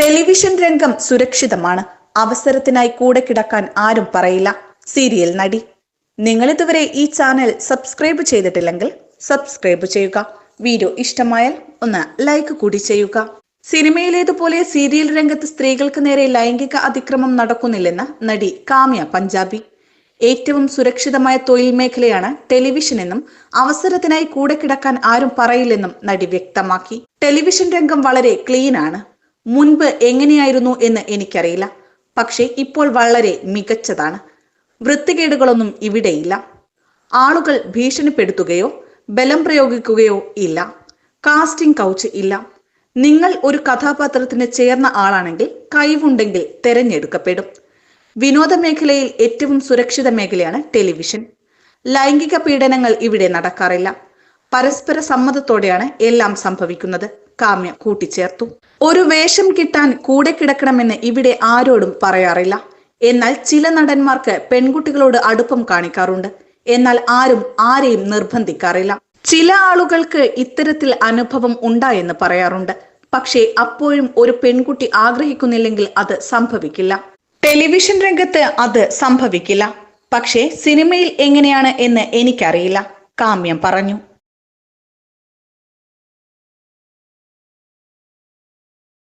Television രംഗം സുരക്ഷിതമാണ്. അവസരത്തിനായി കൂടെ കിടക്കാൻ ആരും പറയില്ല. സീരിയൽ നടി. നിങ്ങൾ ഇതുവരെ ഈ ചാനൽ സബ്സ്ക്രൈബ് ചെയ്തിട്ടില്ലെങ്കിൽ സബ്സ്ക്രൈബ് ചെയ്യുക. വീഡിയോ ഇഷ്ടമായാൽ ഒന്ന് ലൈക്ക് കൂടി ചെയ്യുക. സിനിമയിലേതുപോലെ സീരിയൽ രംഗത്ത് സ്ത്രീകൾക്ക് നേരെ ലൈംഗിക അതിക്രമം നടക്കുന്നില്ലെന്ന് നടി കാമ്യ പഞ്ചാബി. ഏറ്റവും സുരക്ഷിതമായ തൊഴിൽ മേഖലയാണ് ടെലിവിഷൻ എന്നും അവസരത്തിനായി കൂടെ കിടക്കാൻ ആരും പറയില്ലെന്നും നടി വ്യക്തമാക്കി. ടെലിവിഷൻ രംഗം വളരെ ക്ലീൻ ആണ് മുൻപ് എങ്ങനെയായിരുന്നു എന്ന് എനിക്കറിയില്ല. പക്ഷേ ഇപ്പോൾ വളരെ മികച്ചതാണ്. വൃത്തികേടുകളൊന്നും ഇവിടെയില്ല. ആളുകൾ ഭീഷണിപ്പെടുത്തുകയോ ബലം പ്രയോഗിക്കുകയോ ഇല്ല. കാസ്റ്റിംഗ് കൗച്ച് ഇല്ല. നിങ്ങൾ ഒരു കഥാപാത്രത്തിന് ചേർന്ന ആളാണെങ്കിൽ കഴിവുണ്ടെങ്കിൽ തെരഞ്ഞെടുക്കപ്പെടും. വിനോദ മേഖലയിൽ ഏറ്റവും സുരക്ഷിത മേഖലയാണ് ടെലിവിഷൻ. ലൈംഗിക പീഡനങ്ങൾ ഇവിടെ നടക്കാറില്ല. പരസ്പര സമ്മതത്തോടെയാണ് എല്ലാം സംഭവിക്കുന്നത്. കാമ്യ കൂട്ടിച്ചേർത്തു. ഒരു വേഷം കിട്ടാൻ കൂടെ കിടക്കണമെന്ന് ഇവിടെ ആരോടും പറയാറില്ല. എന്നാൽ ചില നടന്മാർക്ക് പെൺകുട്ടികളോട് അടുപ്പം കാണിക്കാറുണ്ട്. എന്നാൽ ആരും ആരെയും നിർബന്ധിക്കാറില്ല. ചില ആളുകൾക്ക് ഇത്തരത്തിൽ അനുഭവം ഉണ്ടായെന്ന് പറയാറുണ്ട്. പക്ഷേ അപ്പോഴും ഒരു പെൺകുട്ടി ആഗ്രഹിക്കുന്നില്ലെങ്കിൽ അത് സംഭവിക്കില്ല. ടെലിവിഷൻ രംഗത്ത് അത് സംഭവിക്കില്ല. പക്ഷേ സിനിമയിൽ എങ്ങനെയാണ് എന്ന് എനിക്കറിയില്ല. കാമ്യം പറഞ്ഞു.